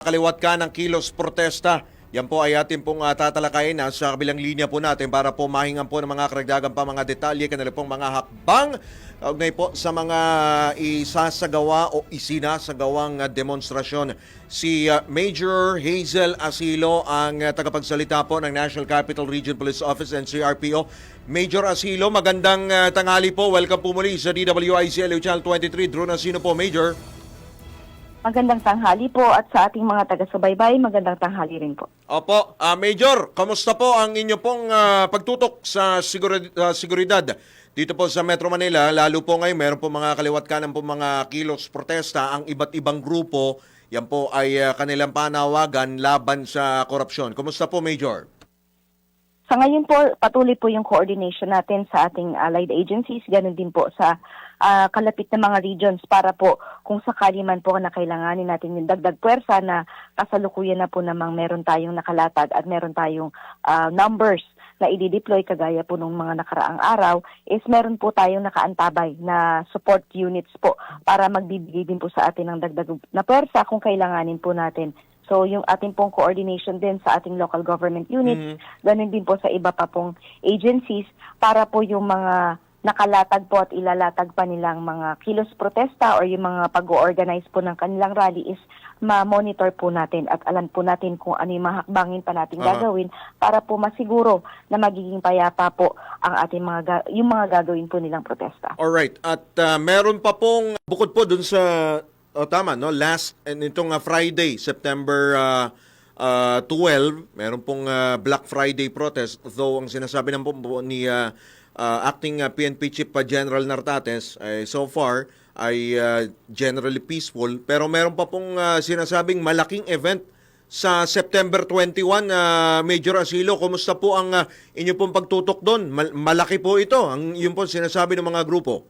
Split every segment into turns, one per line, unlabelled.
Kaliwat ka ng kilos protesta. Yan po ay atin pong uh, tatalakayin na sa kabilang linya po natin para po mahingan po ng mga karagdagan pa mga detalye, kanila pong mga hakbang kaugnay po sa mga isasagawa o isinasagawang uh, demonstrasyon. Si uh, Major Hazel Asilo ang uh, tagapagsalita po ng National Capital Region Police Office and CRPO. Major Asilo, magandang uh, tanghali po. Welcome po muli sa DWIC LU Channel 23. Drew Nasino po, Major.
Magandang tanghali po at sa ating mga taga-subaybay, magandang tanghali rin po.
Opo, ah, Major, kamusta po ang inyo pong ah, pagtutok sa siguri- ah, seguridad dito po sa Metro Manila? Lalo po ngayon, meron po mga kaliwat kanan po mga kilos protesta. Ang iba't ibang grupo, yan po ay ah, kanilang panawagan laban sa korupsyon. Kumusta po, Major?
Sa ngayon po, patuloy po yung coordination natin sa ating allied agencies, ganun din po sa ah, kalapit na mga regions para po kung sakali man po na kailanganin natin yung dagdag puwersa na kasalukuyan na po namang meron tayong nakalatag at meron tayong ah, numbers na i-deploy kagaya po nung mga nakaraang araw is meron po tayong nakaantabay na support units po para magbibigay din po sa atin ng dagdag na puwersa kung kailanganin po natin. So yung ating pong coordination din sa ating local government units, ganun din po sa iba pa pong agencies para po yung mga nakalatag po at ilalatag pa nilang mga kilos protesta or yung mga pag-organize po ng kanilang rally is ma-monitor po natin at alam po natin kung ano yung mga hakbangin pa natin
Aha.
gagawin para po masiguro na magiging payapa po ang ating mga ga- yung mga gagawin po nilang protesta.
Alright, at ah, meron pa pong, bukod po dun sa, oh, tama, no? last, and itong ah, Friday, September ah, ah, 12, meron pong ah, Black Friday protest, though ang sinasabi ng ni ah, ah, acting ah, PNP Chief ah, General Nartates, ay so far, ay ah, generally peaceful, pero meron pa pong ah, sinasabing malaking event sa September 21, ah, Major Asilo, kumusta po ang ah, inyo pong pagtutok doon? Mal- malaki po ito, ang yun po sinasabi ng mga grupo.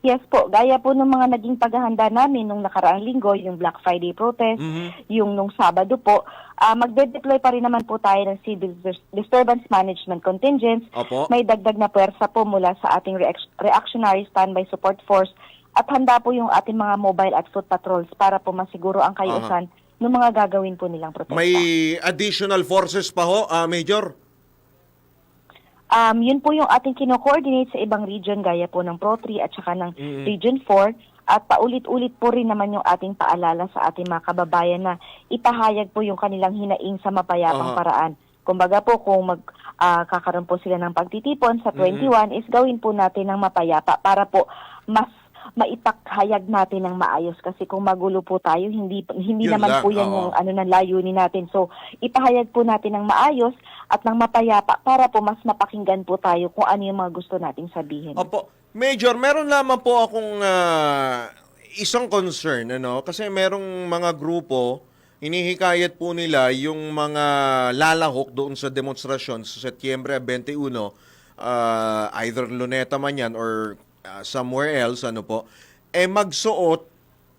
Yes po, gaya po ng mga naging paghahanda namin nung nakaraang linggo, yung Black Friday protest,
Mhm.
yung nung Sabado po, ah magde-deploy pa rin naman po tayo ng Civil Dis- Disturbance Management Contingents.
Opo.
May dagdag na puwersa po mula sa ating reac- Reactionary Standby Support Force at handa po yung ating mga mobile at foot patrols para po masiguro ang kayusan ng mga gagawin po nilang protesta.
May additional forces pa ho, ah, Major?
Um, yun po yung ating kino-coordinate sa ibang region gaya po ng Pro3 at saka ng
Mhm.
Region 4 at paulit-ulit po rin naman yung ating paalala sa ating mga kababayan na ipahayag po yung kanilang hinaing sa mapayapang
Aha.
paraan. Kumbaga po kung mag ah, kakaroon po sila ng pagtitipon sa 21 is gawin po natin ng mapayapa para po mas maipakhayag natin ng maayos kasi kung magulo po tayo hindi hindi
Yun
naman
lang,
po yan
oo.
yung ano ng layunin natin. So ipahayag po natin ng maayos at ng mapayapa para po mas mapakinggan po tayo kung ano yung mga gusto nating sabihin.
Opo. Major, meron lamang po akong ah, isang concern, ano? Kasi merong mga grupo, hinihikayat po nila yung mga lalahok doon sa demonstrasyon sa Setyembre 21, ah, either Luneta man yan or ah, somewhere else, ano po, eh magsuot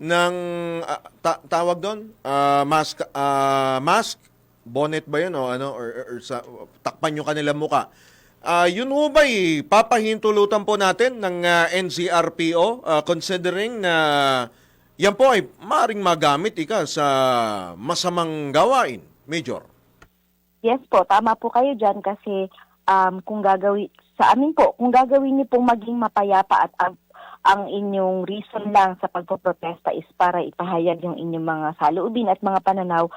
ng, ah, ta- tawag doon, Ah, mask, ah, mask, bonnet ba yun o ano, or, or- or sa, takpan yung kanilang muka. Ah, yun ho ba papahintulutan po natin ng ah, NCRPO ah, considering na yan po ay maring magamit ika sa masamang gawain, Major.
Yes po, tama po kayo dyan kasi um, kung gagawin, sa amin po, kung gagawin niyo pong maging mapayapa at ang, ang inyong reason lang sa pagpoprotesta is para ipahayag yung inyong mga saloobin at mga pananaw,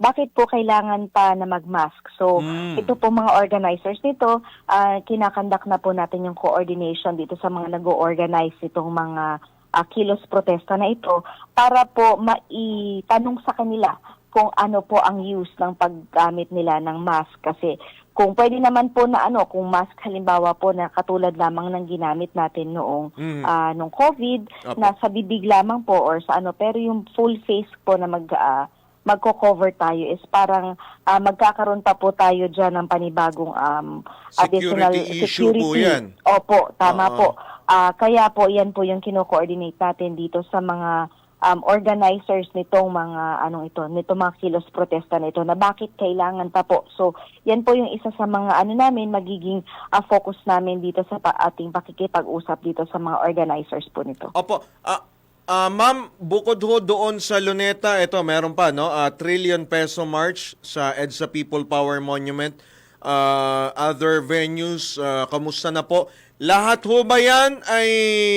bakit po kailangan pa na mag-mask? So,
Hmm.
ito po mga organizers nito, ah, kinakandak na po natin yung coordination dito sa mga nag-organize itong mga ah, kilos protesta na ito para po maitanong sa kanila kung ano po ang use ng paggamit nila ng mask kasi kung pwede naman po na ano kung mask halimbawa po na katulad lamang ng ginamit natin noong
Mhm.
ah, nung COVID
Opo.
na sa bibig lamang po or sa ano pero yung full face po na mag ah, magko-cover tayo is parang ah, magkakaroon pa po tayo diyan ng panibagong um, additional
Security issue po yan.
Opo, tama
Oo.
po. Ah, kaya po yan po yung kino-coordinate natin dito sa mga um, organizers nitong mga anong ito, nitong mga kilos protesta na ito na bakit kailangan pa po. So, yan po yung isa sa mga ano namin magiging ah, focus namin dito sa pa- ating pakikipag-usap dito sa mga organizers po nito.
Opo, ah, Ah, ma'am, bukod ho doon sa Luneta, ito meron pa no, ah, trillion peso march sa EDSA People Power Monument. Ah, other venues, ah, kamusta na po? Lahat ho ba 'yan ay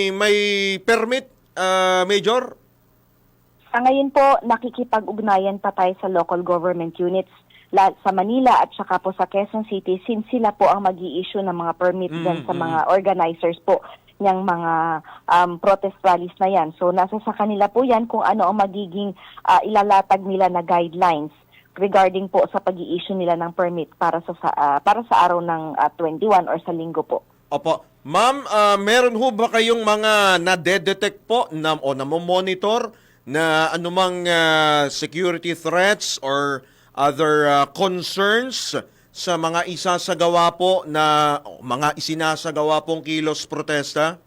may permit, ah, Major?
Sa ngayon po, nakikipag-ugnayan pa tayo sa local government units sa Manila at saka po sa Quezon City since sila po ang mag issue ng mga permit
Mm,
dyan sa
mm.
mga organizers po niyang mga um, protest rallies na yan. So nasa sa kanila po yan kung ano ang magiging ah, ilalatag nila na guidelines regarding po sa pag issue nila ng permit para sa, ah, para sa araw ng ah, 21 or sa linggo po.
Opo. Ma'am, ah, meron ho ba kayong mga na-detect po na, o na-monitor na anumang ah, security threats or other ah, concerns sa mga isasagawa po na mga isinasagawa pong kilos protesta?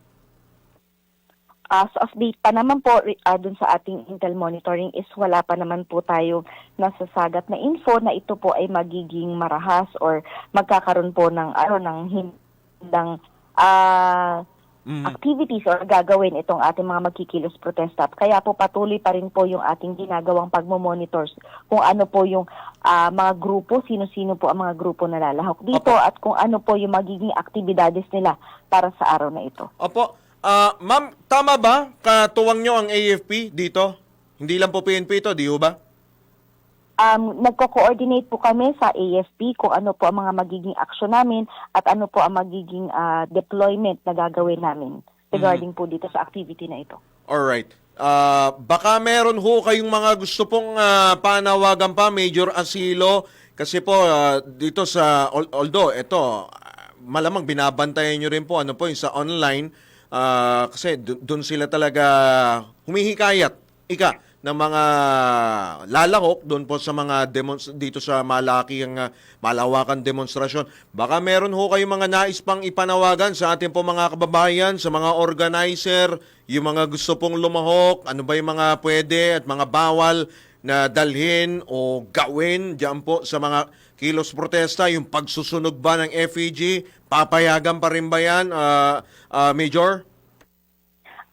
As of date pa naman po, uh, dun sa ating Intel monitoring is wala pa naman po tayo nasasagat na info na ito po ay magiging marahas or magkakaroon po ng ano ng hindang ah,
Mhm.
activities or gagawin itong ating mga magkikilos protesta. Kaya po patuloy pa rin po yung ating ginagawang pagmo-monitor kung ano po yung ah, mga grupo, sino-sino po ang mga grupo na lalahok dito
Opo.
at kung ano po yung magiging aktibidades nila para sa araw na ito.
Opo. Ah, ma'am, tama ba katuwang nyo ang AFP dito? Hindi lang po PNP ito, di ba?
Um, nagko-coordinate po kami sa AFP kung ano po ang mga magiging aksyon namin at ano po ang magiging ah, deployment na gagawin namin regarding po dito sa activity na ito.
Alright. Ah, baka meron ho kayong mga gusto pong ah, panawagan pa, Major Asilo, kasi po ah, dito sa, al- although ito, malamang binabantayan nyo rin po, ano po, yung sa online, ah, kasi doon sila talaga humihikayat, ika, ng mga lalahok doon po sa mga dito sa malaki ang ah, malawakan demonstrasyon. Baka meron ho kayong mga nais pang ipanawagan sa ating po mga kababayan, sa mga organizer, yung mga gusto pong lumahok, ano ba yung mga pwede at mga bawal na dalhin o gawin diyan po sa mga kilos protesta, yung pagsusunog ba ng FEG, papayagan pa rin ba yan, ah, ah, Major?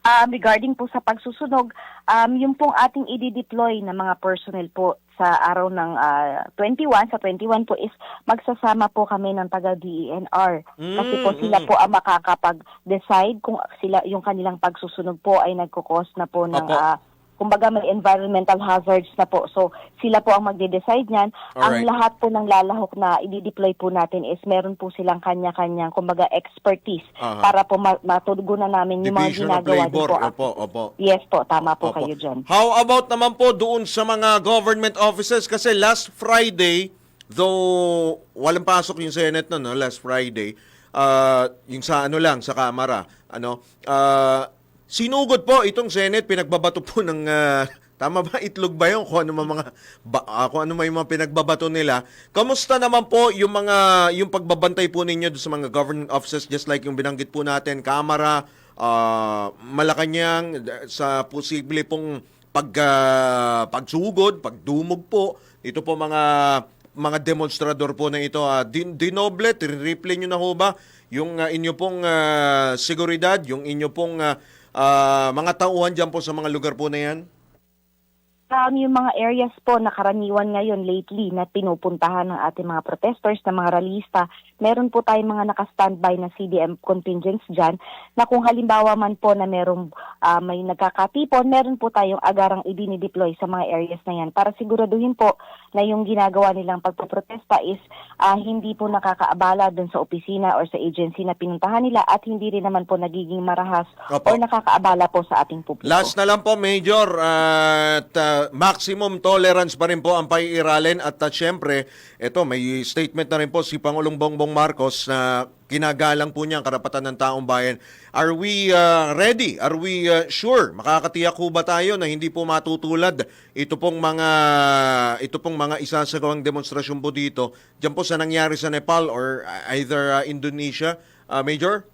Um, regarding po sa pagsusunog, um, yung pong ating i-deploy na mga personnel po sa araw ng ah, 21, sa 21 po is magsasama po kami ng taga-DENR. Kasi po
Mm,
sila
mm.
po ang makakapag-decide kung sila yung kanilang pagsusunog po ay nagkukos na po ng
Opo.
ah, kumbaga may environmental hazards na po. So sila po ang magde-decide niyan. Ang
Alright.
lahat po ng lalahok na i-deploy po natin is meron po silang kanya-kanyang kumbaga expertise
Aha.
para po ma- matugunan namin yung mga
Division of
ginagawa din
Labor.
po.
Opo, opo.
Yes po, tama po
Opo.
kayo dyan.
How about naman po doon sa mga government offices? Kasi last Friday, though walang pasok yung Senate no, no last Friday, ah, yung sa ano lang, sa Kamara, ano, ah, sinugod po itong Senate, pinagbabato po ng, ah, tama ba, itlog ba yun? Kung ano mga, ba, ah, kung ano may mga pinagbabato nila. Kamusta naman po yung mga, yung pagbabantay po ninyo sa mga government offices, just like yung binanggit po natin, Kamara, ah, Malacanang, sa posible pong pag ah, pagsugod, pagdumog po, ito po mga mga demonstrador po na ito, ah, din, dinoble, triple nyo na ho ba yung ah, inyo pong ah, seguridad, yung inyo pong ah, ah, mga tauhan dyan po sa mga lugar po na yan?
Um, yung mga areas po na karaniwan ngayon lately na pinupuntahan ng ating mga protesters, na mga ralista, meron po tayong mga naka-standby na CDM contingents dyan na kung halimbawa man po na merong ah, may nagkakatipon, meron po tayong agarang idinideploy sa mga areas na yan para siguraduhin po na yung ginagawa nilang pagpaprotesta is ah, hindi po nakakaabala dun sa opisina or sa agency na pinuntahan nila at hindi rin naman po nagiging marahas
Opo.
or nakakaabala po sa ating publiko.
Last na lang po, Major, at maximum tolerance pa rin po ang paiiralin at uh, syempre, ito may statement na rin po si Pangulong Bongbong Marcos na kinagalang po niya ang karapatan ng taong bayan. Are we ah, ready? Are we ah, sure? Makakatiyak po ba tayo na hindi po matutulad ito pong mga ito pong mga isasagawang demonstrasyon po dito diyan po sa nangyari sa Nepal or ah, either ah, Indonesia, Ah, Major?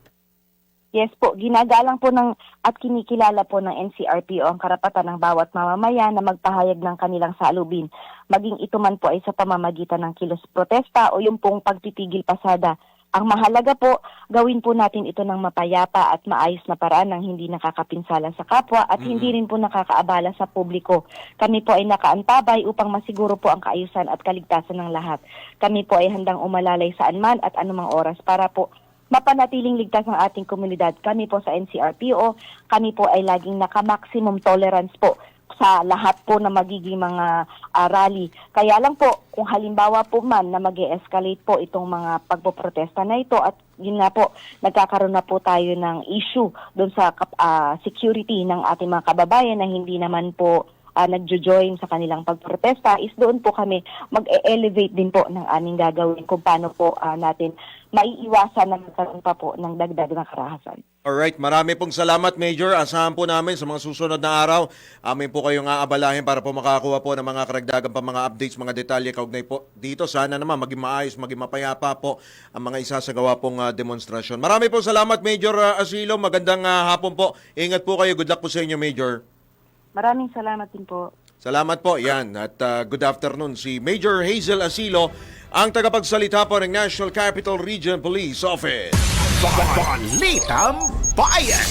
Yes po, ginagalang po ng at kinikilala po ng NCRPO ang karapatan ng bawat mamamayan na magpahayag ng kanilang salubin. Maging ito man po ay sa pamamagitan ng kilos protesta o yung pong pagtitigil pasada Ang mahalaga po, gawin po natin ito ng mapayapa at maayos na paraan ng hindi nakakapinsala sa kapwa at hindi rin po nakakaabala sa publiko. Kami po ay nakaantabay upang masiguro po ang kaayusan at kaligtasan ng lahat. Kami po ay handang umalalay saan man at anumang oras para po mapanatiling ligtas ang ating komunidad. Kami po sa NCRPO, kami po ay laging naka-maximum tolerance po sa lahat po na magiging mga ah, rally. Kaya lang po, kung halimbawa po man na mag escalate po itong mga pagpoprotesta na ito at yun nga po, nagkakaroon na po tayo ng issue doon sa ah, security ng ating mga kababayan na hindi naman po uh, nagjo-join sa kanilang pagprotesta is doon po kami mag-elevate din po ng aming gagawin kung paano po ah, natin maiiwasan na magkaroon pa po ng dagdag na karahasan.
Alright, marami pong salamat Major. Asahan po namin sa mga susunod na araw. Amin po kayong aabalahin para po makakuha po ng mga karagdagan pa mga updates, mga detalye kaugnay po dito. Sana naman maging maayos, maging mapayapa po ang mga isasagawa pong ah, demonstrasyon. Marami po salamat Major ah, Asilo. Magandang ah, hapon po. Ingat po kayo. Good luck po sa inyo Major.
Maraming salamat din po.
Salamat po. Yan. At ah, good afternoon. Si Major Hazel Asilo, ang tagapagsalita po ng National Capital Region Police Office.
Balitang Bayan!